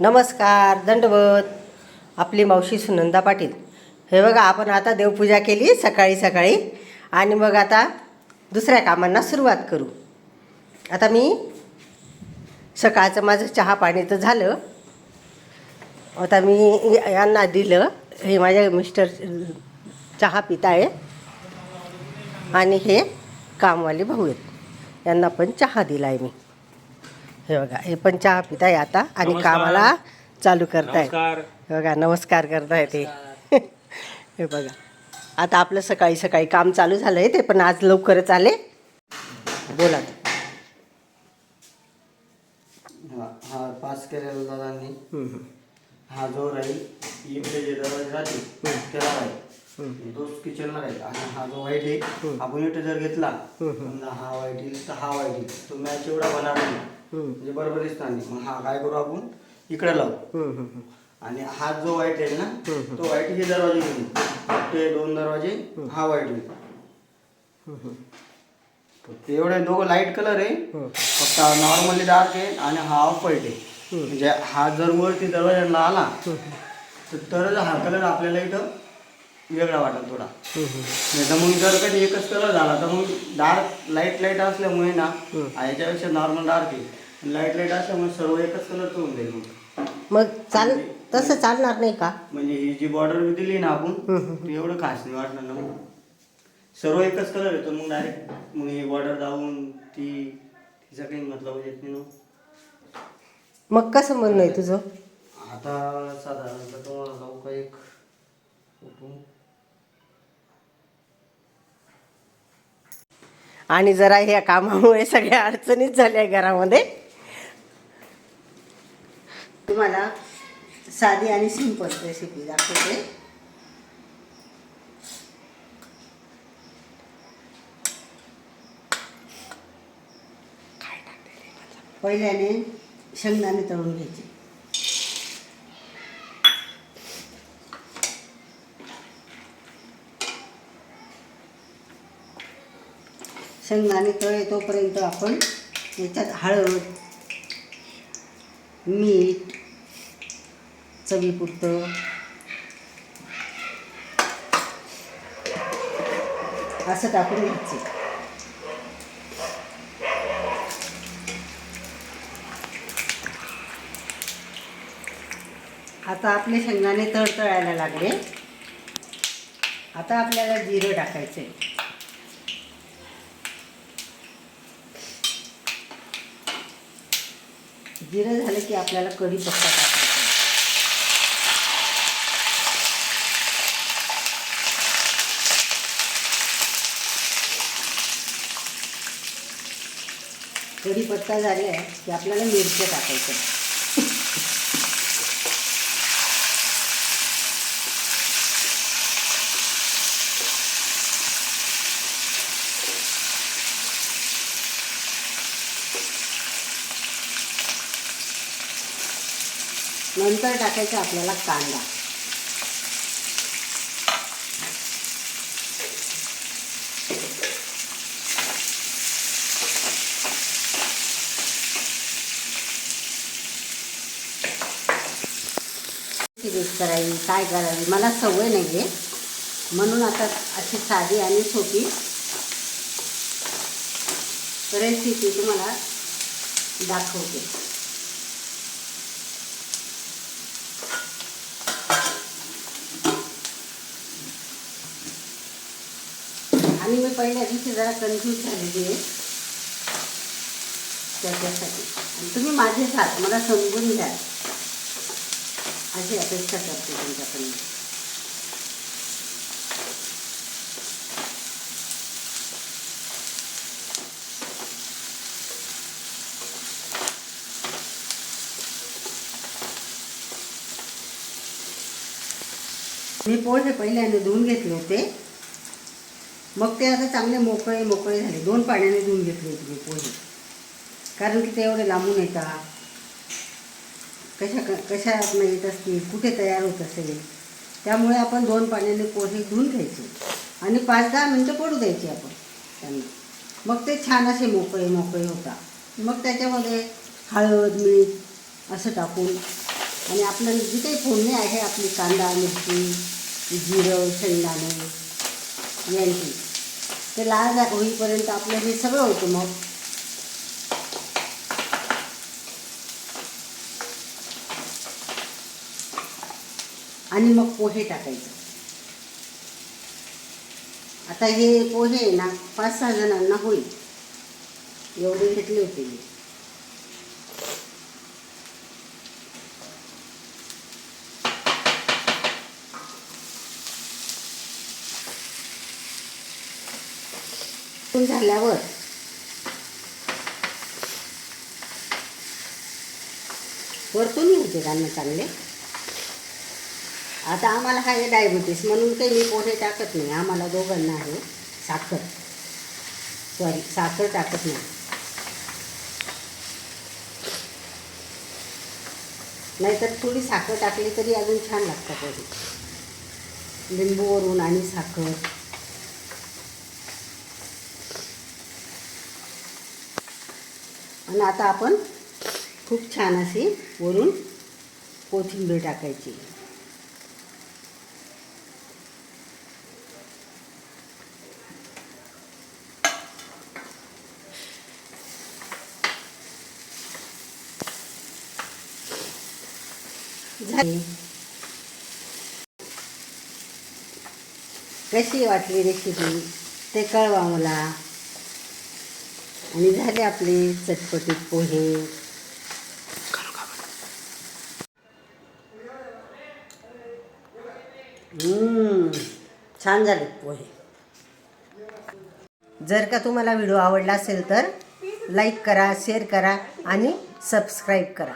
नमस्कार दंडवत. आपली मावशी सुनंदा पाटील. हे बघा आपण आता देवपूजा केली सकाळी सकाळी. आणि मग आता दुसऱ्या कामांना सुरुवात करू. आता मी सकाळचं माझं चहा पाणी तर झालं. आता मी यांना दिलं. हे माझ्या मिस्टर चहा पित आहे. आणि हे कामवाले भाऊ आहेत. यांना पण चहा दिला आहे मी. हे बघा हे पण चहा पित आहे आता आणि नमस्कार. कामाला चालू नमस्कार. हे बघा नमस्कार करताय ते हे बघा. आता आपलं सकाळी सकाळी काम चालू झालं आहे ते पण आज लवकरच आले. बोला हा हा पास केलेला दादांनी. हम्म. हा जो राहील इकडे जे दरवाजे राहते त्याला राहील. तो किचनला राहील. आणि हा जो आहे आपण इथे जर घेतला समजा हा व्हाईट येईल तर हा व्हाईट येईल तो मॅच एवढा बनणार नाही. म्हणजे बरोबर नाही. मग हा काय करू आपण? इकडे लावू. आणि हा जो व्हाईट आहे ना तो व्हाईट हे दरवाजे घेईल ते दोन दरवाजे हा व्हाईट होईल ते एवढे दोघं लाइट कलर आहे. फक्त नॉर्मली डार्क आहे आणि हा ऑफ व्हाईट आहे. म्हणजे हा जर वरती दरवाजाला आला तर तरच हा कलर आपल्याला इथं वेगळा वाटेल थोडा. नाही तर मग जर कधी एकच कलर झाला तर मग डार्क लाइट लाइट असल्यामुळे ना हा याच्यापेक्षा नॉर्मल डार्क आहे. लाइट लाइट असल्यामुळे सर्व एकच कलरचं होऊन जाईल मग. मग चाल तसं चालणार नाही का? म्हणजे ही जी बॉर्डर दिली ना आपण ती एवढं खास नाही वाटणार ना मग. सर्व एकच कलर येतो मग डायरेक्ट मग ही बॉर्डर जाऊन ती तिचा काही मतलब येत नाही ना मग. कसं म्हणणं आहे तुझं? आता साधारणतः तुम्हाला जाऊ का एक उठून आणि जरा ह्या कामामुळे सगळ्या अडचणीच झाल्या घरामध्ये. तुम्हाला साधी आणि सिंपल रेसिपी दाखवते. पहिल्याने शेंगदाणे तळून घ्यायचे. शेंगदाणे तळे तोपर्यंत आपण याच्यात हळद मीठ चवीपुरतं. असं टाकून घ्यायचं. आता आपले शेंगदाणे तळतळायला लागले. आता आपल्याला जिरं टाकायचं जिरं झालं की आपल्याला कढीपत्ता टाकायचा. कढीपत्ता झाले की आपल्याला मिरच्या टाकायच्या. नंतर टाकायचा आपल्याला कांदा. किती करावी काय करावी मला सवय नाही आहे म्हणून आता अशी साधी आणि सोपी रेसिपी तुम्हाला दाखवते. आणि मी पहिल्या दिवशी जरा कन्फ्यूज झालेली आहे. त्याच्यासाठी. आणि तुम्ही माझे साथ मला समजून घ्या. अशी अपेक्षा करते त्यांच्याकडून. मी पोहे पहिल्याने धुवून घेतले होते. मग ते आता चांगले मोकळे मोकळे झाले. दोन पाण्याने धुवून घेतले होते मी पोहे. कारण की ते एवढे लांबून येतात. कशा कशा येत असतील कुठे तयार होत असेल त्यामुळे आपण दोन पाण्याने पोहे धुवून घ्यायचे आणि पाच दहा मिनटं पडू द्यायचे आपण त्यांना. मग ते छान असे मोकळे मोकळे होतात. मग त्याच्यामध्ये हळद मीठ असं टाकून आणि आपलं जी काही फोडणी आहे आपली कांदा मिरची जिरं शेंगदाणे यांची ते लाल होईपर्यंत आपलं हे सगळं होतं मग. आणि मग पोहे टाकायचे. आता हे पोहे ना पाच सहा जणांना होईल. एवढे घेतले होते मी. झाल्यावर वरतून येऊ ते चांगले. आता आम्हाला आहे डायबिटीस म्हणून काही मी पोहे टाकत नाही. आम्हाला दोघांना आहे साखर. सॉरी साखर टाकत नाही. नाहीतर थोडी साखर टाकली तरी अजून छान लागतं पोहे. लिंबूवरून आणि साखर. आणि आता आपण खूप छान अशी वरून कोथिंबीर टाकायची. झाली. कशी वाटली रेसिपी ते कळवा मला. आणि झाले आपले चटपटीत पोहे. हम्म, छान झाले पोहे. जर का तुम्हाला व्हिडिओ आवडला असेल तर लाईक करा शेअर करा आणि सबस्क्राईब करा.